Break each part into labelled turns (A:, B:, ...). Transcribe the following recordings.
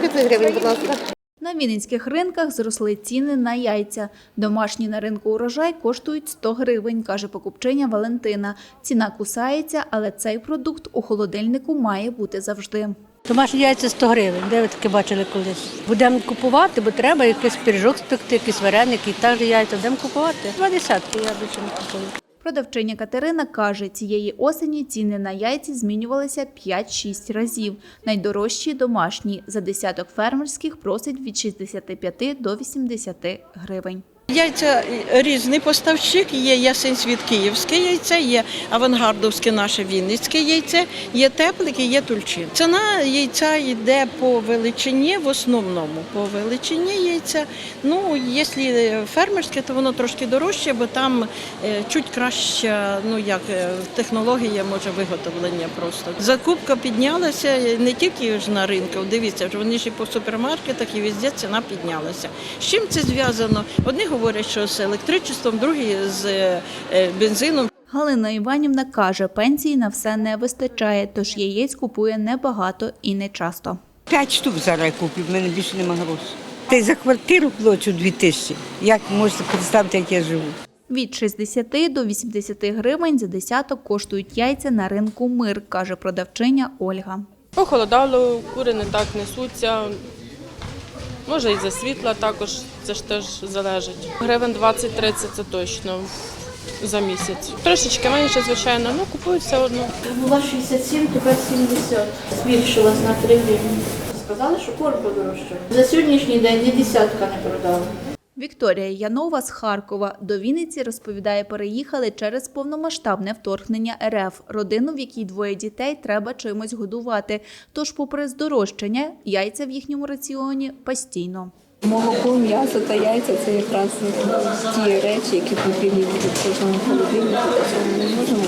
A: 30 гривень, будь ласка.
B: На вінницьких ринках зросли ціни на яйця. Домашні на ринку урожай коштують 100 гривень, каже покупчиня Валентина. Ціна кусається, але цей продукт у холодильнику має бути завжди.
C: Домашні яйця 100 гривень. Де ви таке бачили колись? Будемо купувати, бо треба якийсь пиріжок спекти, якісь вареники, і так же яйця. Будемо купувати. Два десятки я більше не купую.
B: Продавчиня Катерина каже, цієї осені ціни на яйці змінювалися 5-6 разів. Найдорожчі домашні за десяток фермерських просить від 65 до 80 гривень.
D: Яйця різний поставщик. Є ясень світ київське яйце, є авангардовське наше вінницьке яйце, є теплик і є тульчин. Ціна яйця йде по величині, в основному по величині яйця. Ну, якщо фермерське, то воно трошки дорожче, бо там е, чуть краща, ну як е, технологія може виготовлення просто. Закупка піднялася е, не тільки ж на ринку. Дивіться, вони ж і по супермаркетах, і везде ціна піднялася. З чим це зв'язано? Одні говорять, що з електричеством, другі з е, бензином.
B: Галина Іванівна каже, пенсії на все не вистачає, тож яєць купує небагато і не часто.
E: П'ять штук зараз я куплю, в мене більше нема грошей. Та й за квартиру плачу дві тисячі. Як можете представити, як я живу?
B: Від 60 до 80 гривень за десяток коштують яйця на ринку Мир, каже продавчиня Ольга.
F: Похолодало, кури не так несуться. Може і за світла також, це ж теж залежить. Гривень 20-30 це точно за місяць. Трошечки менше, звичайно, ну купують все одно.
G: Була 67, тепер 70. Збільшилась на 3 гривні. Сказали, що корм подорожчав. За сьогоднішній день ні десятка не продали.
B: Вікторія Янова з Харкова до Вінниці розповідає, переїхали через повномасштабне вторгнення РФ. Родину, в якій двоє дітей, треба чимось годувати. Тож, попри здорожчання, яйця в їхньому раціоні постійно.
H: Молоко, м'ясо та яйця це якраз ті речі, які потрібні в кожному холодильнику. Ми не можемо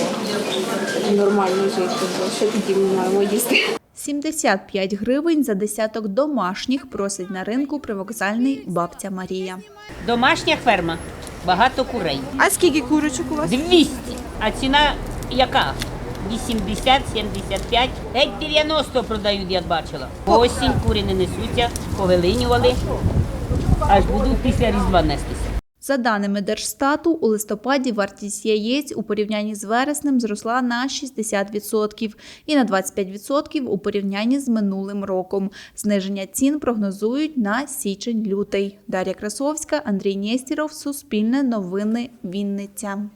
H: нормально жити, бо що тоді ми маємо їсти.
B: 75 гривень за десяток домашніх просить на ринку привокзальний бабця Марія.
I: Домашня ферма, багато курей.
A: А скільки курочок у вас?
I: 200. А ціна яка? 80, 75, геть 90 продають, я бачила. Осінь кури не несуться, повилинювали, аж будуть після різдва нестися.
B: За даними Держстату, у листопаді вартість яєць у порівнянні з вереснем зросла на 60% і на 25% у порівнянні з минулим роком. Зниження цін прогнозують на січень-лютий. Дар'я Красовська, Андрій Нєстіров, Суспільне новини, Вінниця.